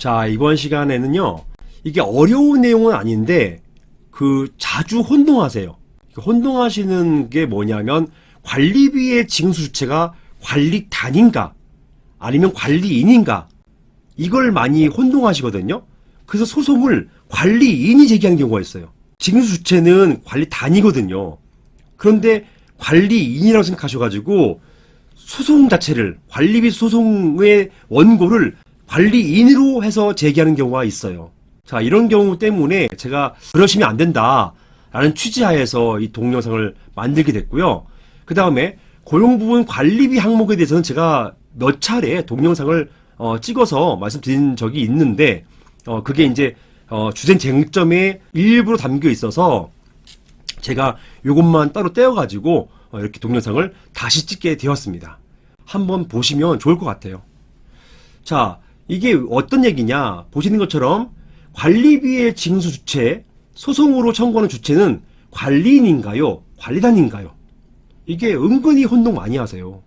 자, 이번 시간에는요, 이게 어려운 내용은 아닌데, 그, 자주 혼동하세요. 혼동하시는 게 뭐냐면, 관리비의 징수 주체가 관리단인가, 아니면 관리인인가, 이걸 많이 혼동하시거든요. 그래서 소송을 관리인이 제기하는 경우가 있어요. 징수 주체는 관리단이거든요. 그런데 관리인이라고 생각하셔가지고 소송 자체를 관리비 소송의 원고를 관리인으로 해서 제기하는 경우가 있어요. 자 이런 경우 때문에 제가 그러시면 안 된다 라는 취지하에서 이 동영상을 만들게 됐고요. 그 다음에 고용 부분 관리비 항목에 대해서는 제가 몇 차례 동영상을 어, 찍어서 말씀드린 적이 있는데 어, 그게 이제 어, 주된 쟁점에 일부러 담겨 있어서 제가 요것만 따로 떼어가지고 어, 이렇게 동영상을 다시 찍게 되었습니다. 한번 보시면 좋을 것 같아요. 자, 이게 어떤 얘기냐? 보시는 것처럼 관리비의 징수 주체, 소송으로 청구하는 주체는 관리인인가요? 관리단인가요? 이게 은근히 혼동 많이 하세요.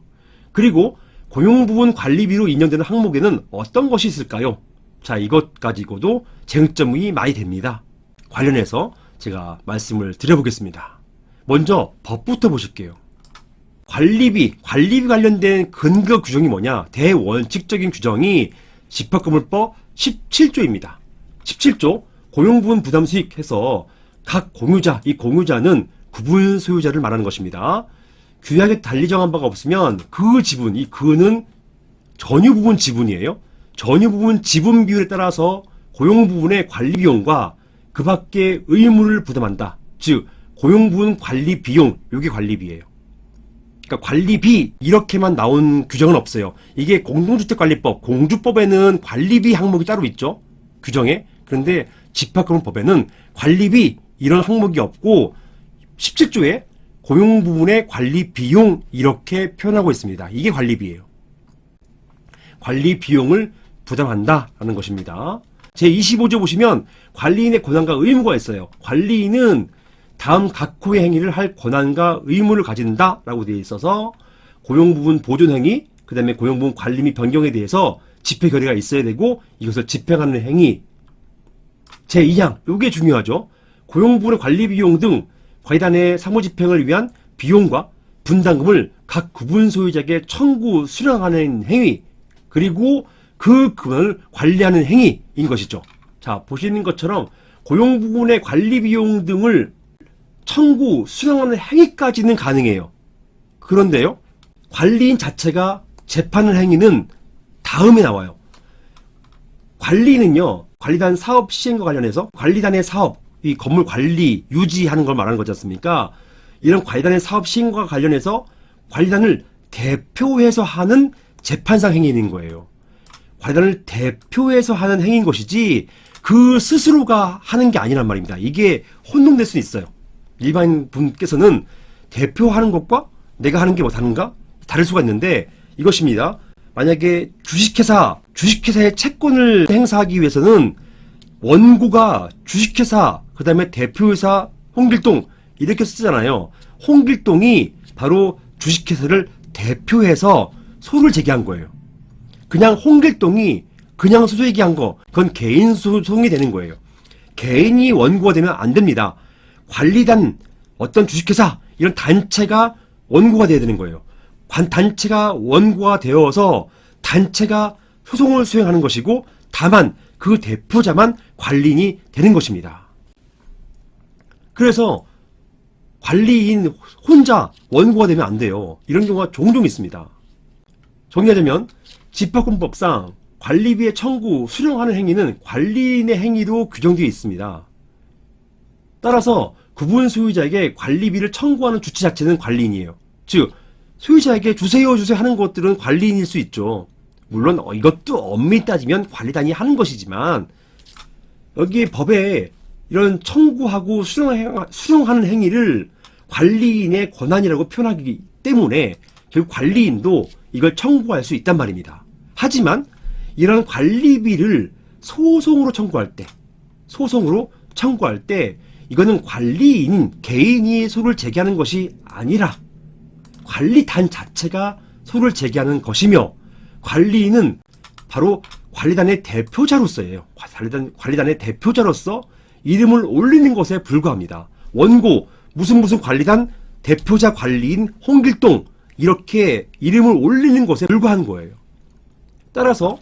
그리고 고용부분 관리비로 인정되는 항목에는 어떤 것이 있을까요? 자, 이것 가지고도 쟁점이 많이 됩니다. 관련해서 제가 말씀을 드려보겠습니다. 먼저 법부터 보실게요. 관리비, 관리비 관련된 근거 규정이 뭐냐? 대원칙적인 규정이 집합건물법 17조입니다. 17조 고용부분 부담 수익 해서 각 공유자, 이 공유자는 구분 소유자를 말하는 것입니다. 규약에 달리 정한 바가 없으면 그 지분, 이 그는 전유 부분 지분이에요. 전유 부분 지분 비율에 따라서 고용 부분의 관리 비용과 그 밖의 의무를 부담한다. 즉 고용 부분 관리 비용, 요게 관리비예요. 그러니까 관리비 이렇게만 나온 규정은 없어요. 이게 공동주택관리법, 공주법에는 관리비 항목이 따로 있죠. 규정에. 그런데 집합금법에는 관리비 이런 항목이 없고 17조에 고용 부분의 관리 비용 이렇게 표현하고 있습니다. 이게 관리비예요. 관리 비용을 부담한다라는 것입니다. 제25조 보시면 관리인의 권한과 의무가 있어요. 관리인은 다음 각 호의 행위를 할 권한과 의무를 가진다라고 되어 있어서 고용 부분 보존 행위, 그 다음에 고용 부분 관리 및 변경에 대해서 집행 결의가 있어야 되고 이것을 집행하는 행위. 제2항, 요게 중요하죠. 고용 부분의 관리 비용 등 관리단의 사무 집행을 위한 비용과 분담금을 각 구분 소유자에게 청구 수령하는 행위 그리고 그 금액을 관리하는 행위인 것이죠. 자 보시는 것처럼 고용 부분의 관리 비용 등을 청구 수령하는 행위까지는 가능해요. 그런데요 관리인 자체가 재판을 행위는 다음에 나와요. 관리는요 관리단 사업 시행과 관련해서 관리단의 사업 이 건물 관리, 유지하는 걸 말하는 거지 않습니까? 이런 관리단의 사업 시행과 관련해서 관리단을 대표해서 하는 재판상 행위인 거예요. 관리단을 대표해서 하는 행위인 것이지 그 스스로가 하는 게 아니란 말입니다. 이게 혼동될 수 있어요. 일반 분께서는 대표하는 것과 내가 하는 게 뭐 다른가? 다를 수가 있는데 이것입니다. 만약에 주식회사, 주식회사의 채권을 행사하기 위해서는 원고가 주식회사, 그 다음에 대표이사 홍길동 이렇게 쓰잖아요. 홍길동이 바로 주식회사를 대표해서 소를 제기한 거예요. 그냥 홍길동이 그냥 소송 얘기한 거, 그건 개인 소송이 되는 거예요. 개인이 원고가 되면 안 됩니다. 관리단, 어떤 주식회사, 이런 단체가 원고가 돼야 되는 거예요. 관, 단체가 원고가 되어서 단체가 소송을 수행하는 것이고, 다만 그 대표자만 관리인이 되는 것입니다. 그래서 관리인 혼자 원고가 되면 안 돼요. 이런 경우가 종종 있습니다. 정리하자면 집합권법상 관리비의 청구, 수령하는 행위는 관리인의 행위로 규정되어 있습니다. 따라서 구분 소유자에게 관리비를 청구하는 주체 자체는 관리인이에요. 즉 소유자에게 주세요 주세요 하는 것들은 관리인일 수 있죠. 물론 어, 이것도 엄밀히 따지면 관리단이 하는 것이지만 여기 법에 이런 청구하고 수령, 수령하 는 행위를 관리인의 권한이라고 표현하기 때문에 결국 관리인도 이걸 청구할 수 있단 말입니다. 하지만 이런 관리비를 소송으로 청구할 때, 소송으로 청구할 때 이거는 관리인 개인이 소를 제기하는 것이 아니라 관리단 자체가 소를 제기하는 것이며 관리인은 바로 관리단의 대표자로서예요. 관리단, 관리단의 대표자로서 이름을 올리는 것에 불과합니다. 원고, 무슨 무슨 관리단 대표자 관리인 홍길동, 이렇게 이름을 올리는 것에 불과한 거예요. 따라서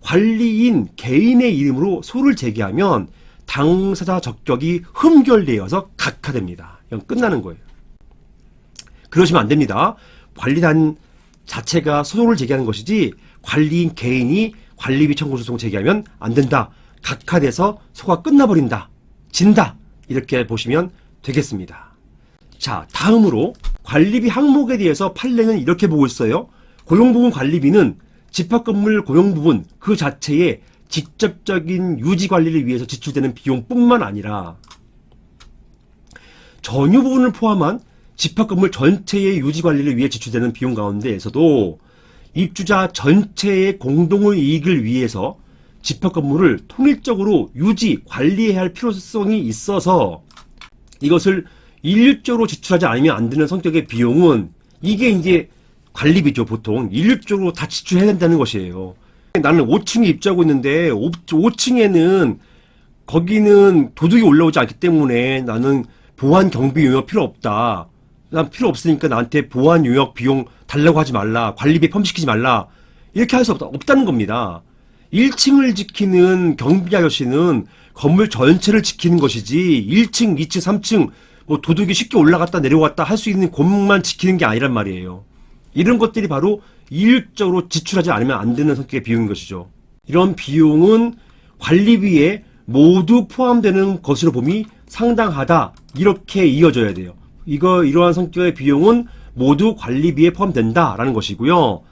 관리인 개인의 이름으로 소를 제기하면 당사자 적격이 흠결되어서 각하됩니다. 이건 끝나는 거예요. 그러시면 안 됩니다. 관리단 자체가 소송을 제기하는 것이지 관리인 개인이 관리비 청구 소송 제기하면 안 된다. 각하돼서 소가 끝나버린다. 진다. 이렇게 보시면 되겠습니다. 자, 다음으로 관리비 항목에 대해서 판례는 이렇게 보고 있어요. 고용부분 관리비는 집합건물 고용부분 그 자체의 직접적인 유지 관리를 위해서 지출되는 비용뿐만 아니라 전유 부분을 포함한 집합 건물 전체의 유지 관리를 위해 지출되는 비용 가운데에서도 입주자 전체의 공동의 이익을 위해서 집합 건물을 통일적으로 유지 관리해야 할 필요성이 있어서 이것을 일률적으로 지출하지 않으면 안 되는 성격의 비용은 이게 이제 관리비죠 보통 일률적으로 다 지출해야 된다는 것이에요. 나는 5층에 입주하고 있는데 5층에는 거기는 도둑이 올라오지 않기 때문에 나는 보안 경비 용역 필요 없다. 난 필요 없으니까 나한테 보안 용역 비용 달라고 하지 말라. 관리비 펌시키지 말라. 이렇게 할 수 없다, 없다는 겁니다. 1층을 지키는 경비 아저씨는 건물 전체를 지키는 것이지 1층, 2층, 3층 뭐 도둑이 쉽게 올라갔다 내려왔다 할 수 있는 곳만 지키는 게 아니란 말이에요. 이런 것들이 바로 일률적으로 지출하지 않으면 안 되는 성격의 비용인 것이죠. 이런 비용은 관리비에 모두 포함되는 것으로 봄이 상당하다. 이렇게 이어져야 돼요. 이거, 이러한 성격의 비용은 모두 관리비에 포함된다라는 것이고요.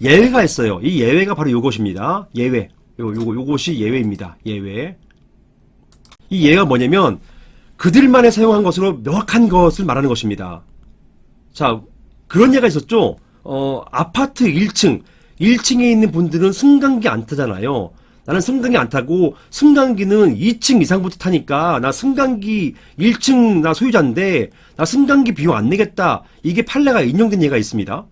예외가 있어요. 이 예외가 바로 요것입니다. 예외. 요, 요거, 요것이 예외입니다. 예외. 이 예가 뭐냐면 그들만의 사용한 것으로 명확한 것을 말하는 것입니다. 자, 그런 예가 있었죠? 어, 아파트 1층, 1층에 있는 분들은 승강기 안 타잖아요. 나는 승강기 안 타고 승강기는 2층 이상부터 타니까 나 승강기 1층 나 소유자인데 나 승강기 비용 안 내겠다. 이게 판례가 인용된 예가 있습니다.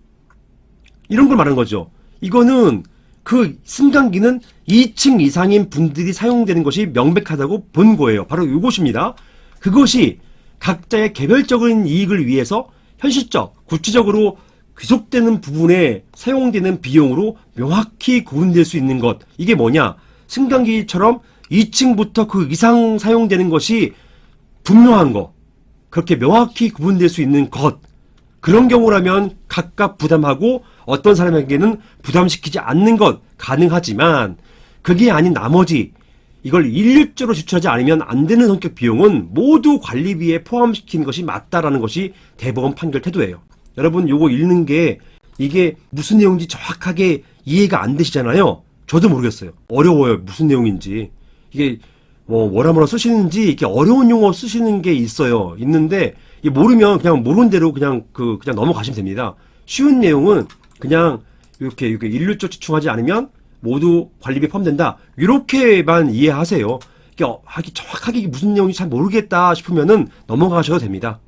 이런 걸 말하는 거죠. 이거는 그 승강기는 2층 이상인 분들이 사용되는 것이 명백하다고 본 거예요. 바로 이것입니다. 그것이 각자의 개별적인 이익을 위해서 현실적, 구체적으로 귀속되는 부분에 사용되는 비용으로 명확히 구분될 수 있는 것. 이게 뭐냐? 승강기처럼 2층부터 그 이상 사용되는 것이 분명한 거. 그렇게 명확히 구분될 수 있는 것. 그런 경우라면 각각 부담하고 어떤 사람에게는 부담시키지 않는 것 가능하지만 그게 아닌 나머지 이걸 일률적으로 지출하지 않으면 안 되는 성격 비용은 모두 관리비에 포함시키는 것이 맞다라는 것이 대법원 판결 태도예요. 여러분 요거 읽는 게 이게 무슨 내용인지 정확하게 이해가 안 되시잖아요. 저도 모르겠어요. 어려워요. 무슨 내용인지. 이게 뭐 뭐라 뭐라 쓰시는지 이렇게 어려운 용어 쓰시는 게 있어요. 있는데 모르면 그냥 모르는 대로 그냥 그 그냥 넘어가시면 됩니다. 쉬운 내용은 그냥 이렇게 이렇게 일률적 지출하지 않으면 모두 관리비에 포함된다. 이렇게만 이해하세요. 아, 이게 정확하게 무슨 내용인지 잘 모르겠다 싶으면은 넘어가셔도 됩니다.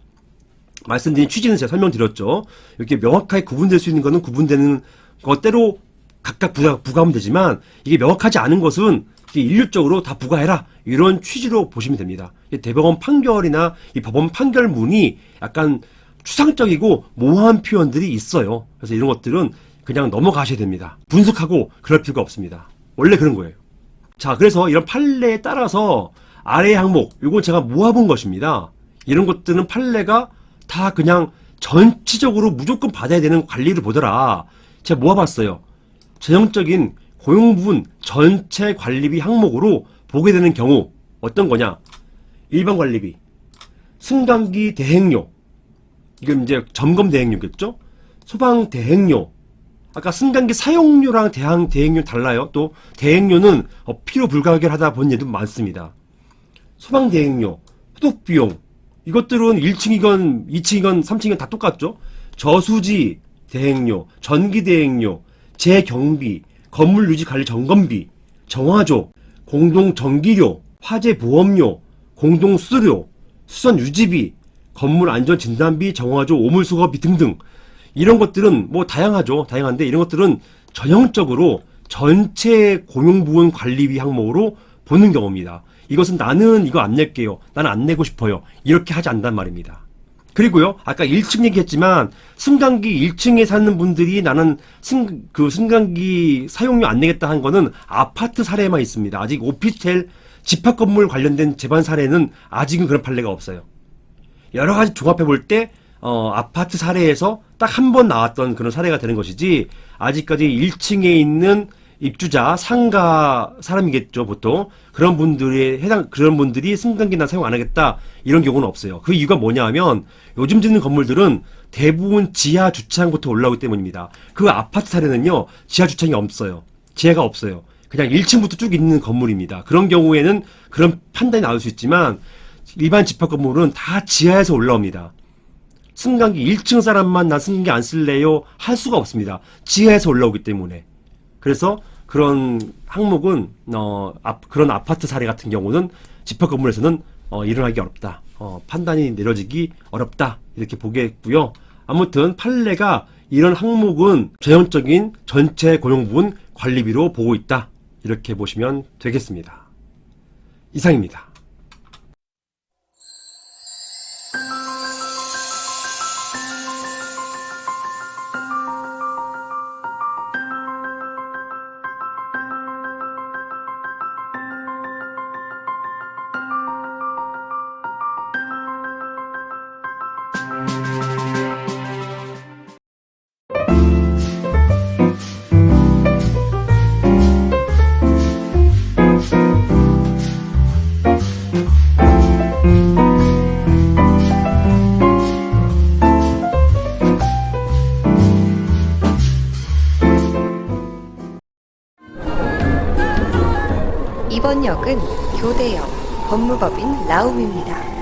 말씀드린 취지는 제가 설명드렸죠. 이렇게 명확하게 구분될 수 있는 것은 구분되는 것대로 각각 부가, 부과하면 되지만 이게 명확하지 않은 것은 일률적으로 다 부과해라 이런 취지로 보시면 됩니다. 이 대법원 판결이나 이 법원 판결문이 약간 추상적이고 모호한 표현들이 있어요. 그래서 이런 것들은 그냥 넘어가셔야 됩니다. 분석하고 그럴 필요가 없습니다. 원래 그런 거예요. 자, 그래서 이런 판례에 따라서 아래 항목, 요건 제가 모아본 것입니다. 이런 것들은 판례가 다 그냥 전체적으로 무조건 받아야 되는 관리를 보더라. 제가 모아봤어요. 전형적인 고용 부분 전체 관리비 항목으로 보게 되는 경우 어떤 거냐? 일반 관리비, 승강기 대행료, 이건 이제 점검 대행료겠죠? 소방 대행료, 아까 승강기 사용료랑 대항 대행료 달라요. 또 대행료는 어, 필요 불가결하다 본 예도 많습니다. 소방 대행료, 소독 비용 이것들은 1층이건 2층이건 3층이건 다 똑같죠. 저수지 대행료, 전기 대행료, 재경비, 건물 유지 관리 점검비, 정화조, 공동 전기료, 화재 보험료, 공동 수수료, 수선 유지비, 건물 안전 진단비, 정화조, 오물 수거비 등등 이런 것들은 뭐 다양하죠. 다양한데 이런 것들은 전형적으로 전체 고용부원 관리비 항목으로 보는 경우입니다. 이것은 나는 이거 안 낼게요. 나는 안 내고 싶어요. 이렇게 하지 않단 말입니다. 그리고요, 아까 1층 얘기했지만, 승강기 1층에 사는 분들이 나는 승, 그 승강기 사용료 안 내겠다 한 거는 아파트 사례만 있습니다. 아직 오피스텔 집합 건물 관련된 재반 사례는 아직은 그런 판례가 없어요. 여러 가지 종합해 볼 때, 어, 아파트 사례에서 딱 한 번 나왔던 그런 사례가 되는 것이지, 아직까지 1층에 있는 입주자, 상가 사람이겠죠, 보통. 그런 분들의 해당, 그런 분들이 승강기나 사용 안 하겠다, 이런 경우는 없어요. 그 이유가 뭐냐 하면, 요즘 짓는 건물들은 대부분 지하 주차장부터 올라오기 때문입니다. 그 아파트 사례는요, 지하 주차장이 없어요. 지하가 없어요. 그냥 1층부터 쭉 있는 건물입니다. 그런 경우에는 그런 판단이 나올 수 있지만, 일반 집합 건물은 다 지하에서 올라옵니다. 승강기 1층 사람만 나 승강기 안 쓸래요 할 수가 없습니다. 지하에서 올라오기 때문에. 그래서 그런 항목은 어 앞- 그런 아파트 사례 같은 경우는 집합 건물에서는 어, 일어나기 어렵다. 어, 판단이 내려지기 어렵다. 이렇게 보겠고요. 아무튼 판례가 이런 항목은 전형적인 전체 고용부분 관리비로 보고 있다. 이렇게 보시면 되겠습니다. 이상입니다. 역은 교대역 법무법인 라움입니다.